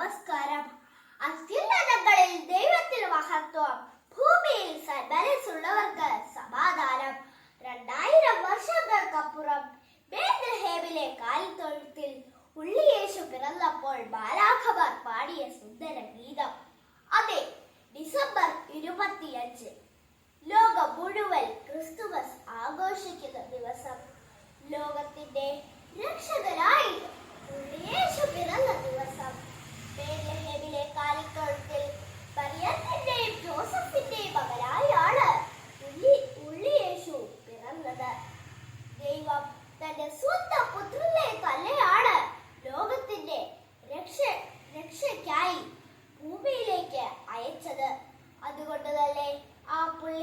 നമസ്കാരം. അത്യുന്നതങ്ങളിൽ ദൈവത്തിൽ മഹത്വം ഭൂമിയിൽ സന്മനസ്സുള്ളവർക്ക് സമാധാനം. രണ്ടായിരം വർഷങ്ങൾക്കപ്പുറം ബേത്ലഹേമിലെ കാലിത്തൊഴുത്തിൽ ഉള്ളിയേശു പിറന്നപ്പോൾ ബാലാഖമാർ പാടിയ സുന്ദര ഗീതം. അതെ ഡിസംബർ ഇരുപത്തിയഞ്ച്. ലോകം മുഴുവൻ ക്രിസ്തുമസ് ആഘോഷിക്കുന്ന ദിവസം. ലോകത്തിന്റെ രക്ഷകനായി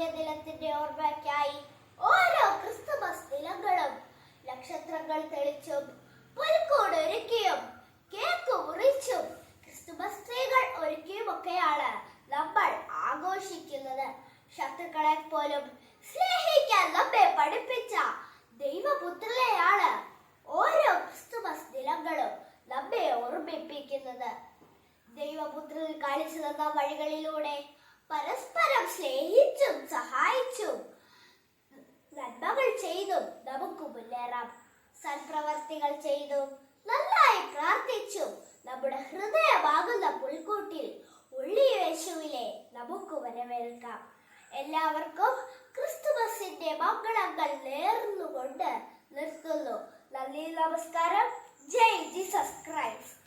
ആ പുണ്യദിനത്തിന്റെ ഓർമ്മയ്ക്കായി ഓരോ ക്രിസ്തുമസ് ദിനങ്ങളും നക്ഷത്രങ്ങൾ തെളിച്ചും പുൽക്കൂട് ഒരുക്കിയും കേക്ക് മുറിച്ചും ക്രിസ്തുമസ് ട്രീകൾ ഒരുക്കിയുമൊക്കെയാണ് നമ്മൾ ആഘോഷിക്കുന്നത്. ശത്രുക്കളെ പോലും സ്നേഹിക്കാൻ നമ്മെ പഠിപ്പിച്ച ദൈവപുത്രനെയാണ് ഓരോ ക്രിസ്തുമസ് ദിനങ്ങളും നമ്മെ ഓർമ്മിപ്പിക്കുന്നത്. ദൈവപുത്രൻ കാണിച്ചു തന്ന വഴികളിലൂടെ പരസ്പരം സ്നേഹിച്ചും സഹായിച്ചും നന്മകൾ ചെയ്തും നമുക്ക് മുന്നേറാം. സൽപ്രവർത്തികൾ ചെയ്തും നന്നായി പ്രാർത്ഥിച്ചും നമ്മുടെ ഹൃദയമാകുന്ന പുൽക്കൂട്ടിൽ ഉള്ളിയേശുവിലെ നമുക്ക് വരവേൽക്കാം. എല്ലാവർക്കും ക്രിസ്തുമസിന്റെ മംഗളങ്ങൾ നേർന്നുകൊണ്ട് നിർത്തുന്നു. നന്ദി നമസ്കാരം. Jai Jesus Christ.